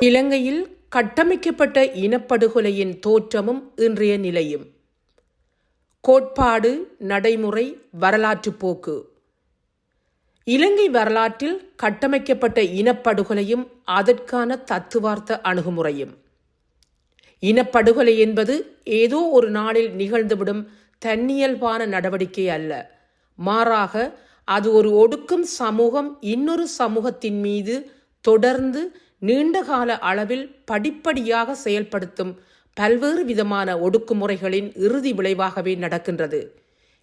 இலங்கையில் கட்டமைக்கப்பட்ட இனப்படுகொலையின் தோற்றமும் இன்றைய நிலையும். கோட்பாடு நடைமுறை வரலாற்றுப் போக்கு. இலங்கை வரலாற்றில் கட்டமைக்கப்பட்ட இனப்படுகொலையும் அதற்கான தத்துவார்த்த அணுகுமுறையும். இனப்படுகொலை என்பது ஏதோ ஒரு நாளில் நிகழ்ந்துவிடும் தன்னியல்பான நடவடிக்கை அல்ல. மாறாக அது ஒரு ஒடுக்கும் சமூகம் இன்னொரு சமூகத்தின் மீது தொடர்ந்து நீண்டகால அளவில் படிப்படியாக செயல்படுத்தும் பல்வேறு விதமான ஒடுக்குமுறைகளின் இறுதி விளைவாகவே நடக்கின்றது.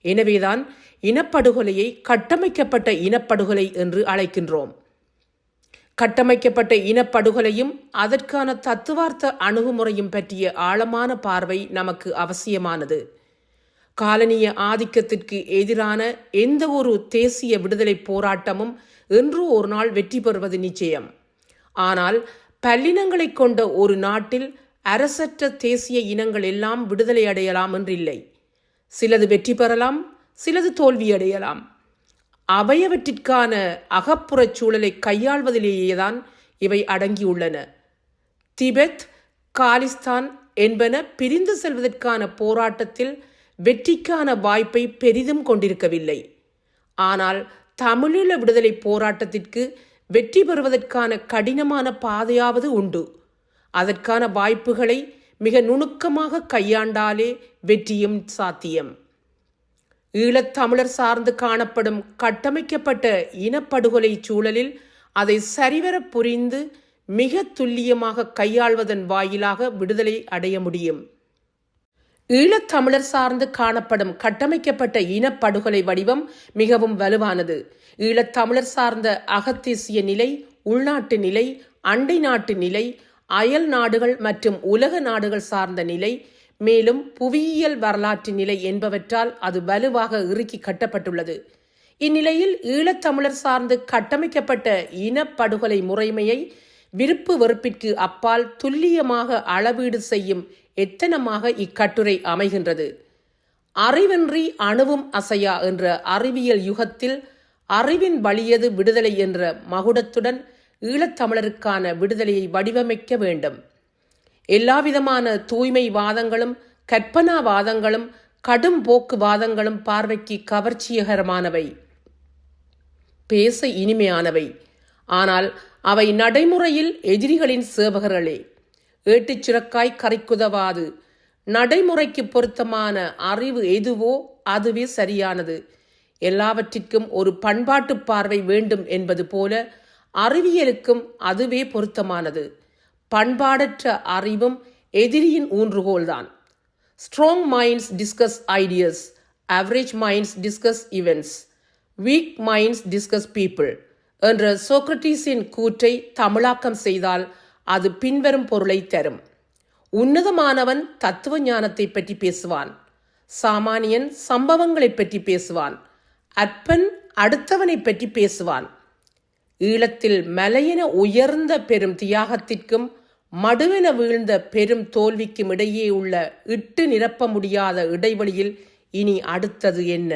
எனவேதான் இனப்படுகொலையை கட்டமைக்கப்பட்ட இனப்படுகொலை என்று அழைக்கின்றோம். கட்டமைக்கப்பட்ட இனப்படுகொலையும் அதற்கான தத்துவார்த்த அணுகுமுறையும் பற்றிய ஆழமான பார்வை நமக்கு அவசியமானது. காலனிய ஆதிக்கத்திற்கு எதிரான எந்த ஒரு தேசிய விடுதலை போராட்டமும் என்று ஒரு நாள் வெற்றி பெறுவது நிச்சயம். ஆனால் பல்லினங்களை கொண்ட ஒரு நாட்டில் அரசற்ற தேசிய இனங்கள் எல்லாம் விடுதலை அடையலாம் என்றில்லை. சிலது வெற்றி பெறலாம் சிலது தோல்வியடையலாம் அவையவற்றிற்கான அகப்புறச் சூழலை கையாள்வதிலேயேதான் இவை அடங்கியுள்ளன. திபெத் காலிஸ்தான் என்பன பிரிந்து செல்வதற்கான போராட்டத்தில் வெற்றிக்கான வாய்ப்பை பெரிதும் கொண்டிருக்கவில்லை. ஆனால் தமிழீழ விடுதலை போராட்டத்திற்கு வெற்றி பெறுவதற்கான கடினமான பாதையாவது உண்டு. அதற்கான வாய்ப்புகளை மிக நுணுக்கமாக கையாண்டாலே வெற்றியும் சாத்தியம். ஈழத்தமிழர் சார்ந்து காணப்படும் கட்டமைக்கப்பட்ட இனப்படுகொலை சூழலில் அதை சரிவர புரிந்து மிக துல்லியமாக கையாள்வதன் வாயிலாக விடுதலை அடைய முடியும். ஈழத்தமிழர் சார்ந்து காணப்படும் கட்டமைக்கப்பட்ட இனப்படுகொலை வடிவம் மிகவும் வலுவானது. ஈழத்தமிழர் சார்ந்த அகத்தேசிய நிலை உள்நாட்டு நிலை அண்டை நாட்டு நிலை அயல் நாடுகள் மற்றும் உலக நாடுகள் சார்ந்த நிலை மேலும் புவியியல் வரலாற்று நிலை என்பவற்றால் அது வலுவாக இறுக்கி கட்டப்பட்டுள்ளது. இந்நிலையில் ஈழத்தமிழர் சார்ந்து கட்டமைக்கப்பட்ட இனப்படுகொலை முறைமையை விருப்பு வெறுப்பிற்கு அப்பால் துல்லியமாக அளவீடு செய்யும் எத்தனமாக இக்கட்டுரை அமைகின்றது? அறிவின்றி அணுவும் அசையா என்ற அறிவியல் யுகத்தில் அறிவின் வழியது விடுதலை என்ற மகுடத்துடன் ஈழத்தமிழருக்கான விடுதலையை வடிவமைக்க வேண்டும். எல்லாவிதமான தூய்மை வாதங்களும் கற்பனாவாதங்களும் கடும் போக்கு வாதங்களும் பார்வைக்கு கவர்ச்சியகரமானவை. பேச இனிமையானவை. ஆனால் அவை நடைமுறையில் எதிரிகளின் சேவகர்களே. ஏட்டுச் சுரக்காய் கரைக்குதவாது. நடைமுறைக்கு பொருத்தமான அறிவு எதுவோ அதுவே சரியானது. எல்லாவற்றிற்கும் ஒரு பண்பாட்டு பார்வை வேண்டும் என்பது போல அறிவியலுக்கும் அதுவே பொருத்தமானது. பண்பாடற்ற அறிவும் எதிரியின் ஊன்றுகோல்தான். Strong minds discuss ideas average minds discuss events weak minds discuss people என்ற சோக்ரட்டிஸின் கூற்றை தமிழாக்கம் செய்தால் அது பின்வரும் பொருளை தரும். உன்னதமானவன் தத்துவ ஞானத்தை பற்றி பேசுவான். சாமானியன் சம்பவங்களை பற்றி பேசுவான். அற்பன் அடுத்தவனை பற்றி பேசுவான். ஈழத்தில் மலையென உயர்ந்த பெரும் தியாகத்திற்கும் மடுவென வீழ்ந்த பெரும் தோல்விக்கும் இடையே உள்ள இட்டு நிரப்ப முடியாத இடைவெளியில் இனி அடுத்தது என்ன?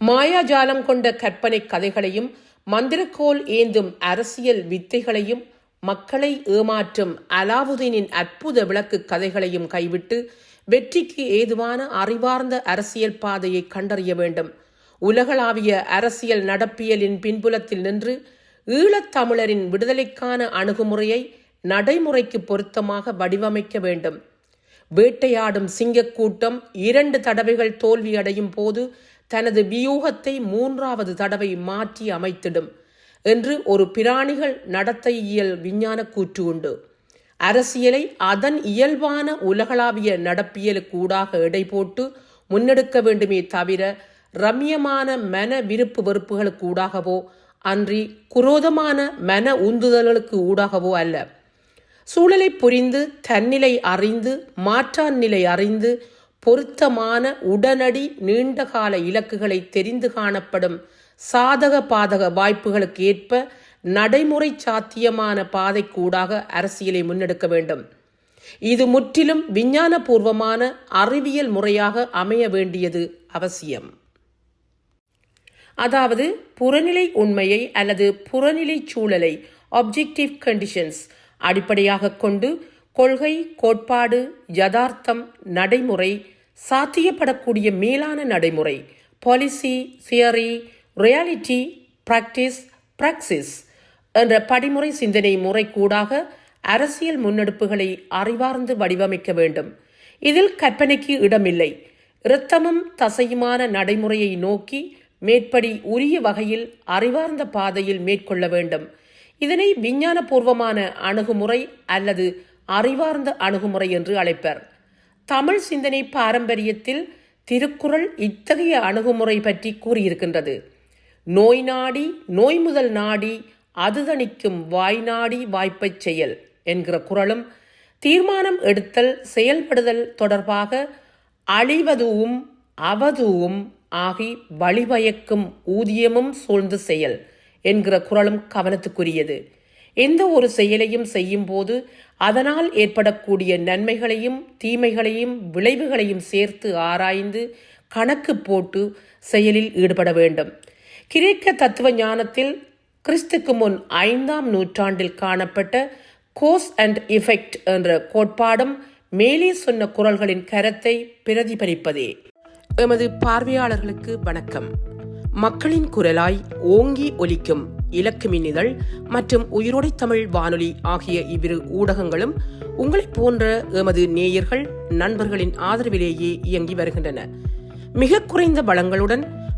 மாயாஜாலம் கொண்ட கற்பனை கதைகளையும் மந்திரக்கோல் ஏந்தும் அரசியல் வித்தைகளையும் மக்களை ஏமாற்றும் அலாவுதீனின் அற்புத விளக்கு கதைகளையும் கைவிட்டு வெற்றிக்கு ஏதுவான அறிவார்ந்த அரசியல் பாதையை கண்டறிய வேண்டும். உலகளாவிய அரசியல் நடப்பியலின் பின்புலத்தில் நின்று ஈழத்தமிழரின் விடுதலைக்கான அணுகுமுறையை நடைமுறைக்கு பொருத்தமாக வடிவமைக்க வேண்டும். வேட்டையாடும் சிங்கக்கூட்டம் இரண்டு தடவைகள் தோல்வியடையும் போது தனது வியூகத்தை மூன்றாவது தடவை மாற்றி அமைத்திடும். என்று ஒரு பிராணிகள் நடத்தையியல் விஞ்ஞான கூற்று உண்டு. அரசியலை அதன் இயல்பான உலகளாவிய நடப்பியலுக்கூடாக எடை போட்டு முன்னெடுக்க வேண்டுமே தவிர ரம்யமான மன விருப்பு வெறுப்புகளுக்கு ஊடாகவோ அன்றி குரோதமான மன உந்துதல்களுக்கு ஊடாகவோ அல்ல. சூழலை புரிந்து தன்னிலை அறிந்து மாற்றான் நிலை அறிந்து பொருத்தமான உடனடி நீண்டகால இலக்குகளை தெரிந்து காணப்படும் சாதக பாதக வாய்ப்புகளுக்கு ஏற்ப நடைமுறை சாத்தியமான பாதைக்கூடாக அரசியலை முன்னெடுக்க வேண்டும். இது முற்றிலும் விஞ்ஞானபூர்வமான அறிவியல் முறையாக அமைய வேண்டியது அவசியம். அதாவது புறநிலை உண்மையை அல்லது புறநிலை சூழலை ஆப்ஜெக்டிவ் கண்டிஷன்ஸ் அடிப்படையாக கொண்டு கொள்கை கோட்பாடு யதார்த்தம் நடைமுறை சாத்தியப்படக்கூடிய மேலான நடைமுறை policy theory reality practice praxis என்ற படிமுறை சிந்தனை முறை கூடாக அரசியல் முன்னெடுப்புகளை அறிவார்ந்து வடிவமைக்க வேண்டும். இதில் கற்பனைக்கு இடமில்லை. இரத்தமும் தசையுமான நடைமுறையை நோக்கி மேற்படி உரிய வகையில் அறிவார்ந்த பாதையில் மேற்கொள்ள வேண்டும். இதனை விஞ்ஞானபூர்வமான அணுகுமுறை அல்லது அறிவார்ந்த அணுகுமுறை என்று அழைப்பர். தமிழ் சிந்தனை பாரம்பரியத்தில் திருக்குறள் இத்தகைய அணுகுமுறை பற்றி கூறியிருக்கின்றது. நோய் நாடி நோய் முதல் நாடி அதுதணிக்கும் வாய் நாடி வாய்ப்பைச் செயல் என்கிற குரலும் தீர்மானம் எடுத்தல் செயல்படுதல் தொடர்பாக அழிவதுவும் அவதுவும் ஆகி வழிபயக்கும் ஊதியமும் சூழ்ந்து செயல் என்கிற குரலும் கவனத்துக்குரியது. எந்த ஒரு செயலையும் செய்யும் போது அதனால் ஏற்படக்கூடிய நன்மைகளையும் தீமைகளையும் விளைவுகளையும் சேர்த்து ஆராய்ந்து கணக்கு போட்டு செயலில் ஈடுபட வேண்டும். கிரேக்க தத்துவ ஞானத்தில் கிறிஸ்துக்கு முன் ஐந்தாம் நூற்றாண்டில் காணப்பட்ட கோஸ் அண்ட் இஃபெக்ட் என்ற கோட்பாடும் மேலே சொன்ன குரல்களின் கரத்தை பிரதிபலிப்பதே. எமது பார்வையாளர்களுக்கு வணக்கம். மக்களின் குரலாய் ஓங்கி ஒலிக்கும் இலக்குமின் இதழ் மற்றும் உயிரோடை தமிழ் வானொலி ஆகிய இவ்விரு ஊடகங்களும் உங்களைப் போன்ற எமது நேயர்கள் நண்பர்களின் ஆதரவிலேயே இயங்கி வருகின்றன. மிக குறைந்த வளங்களுடன்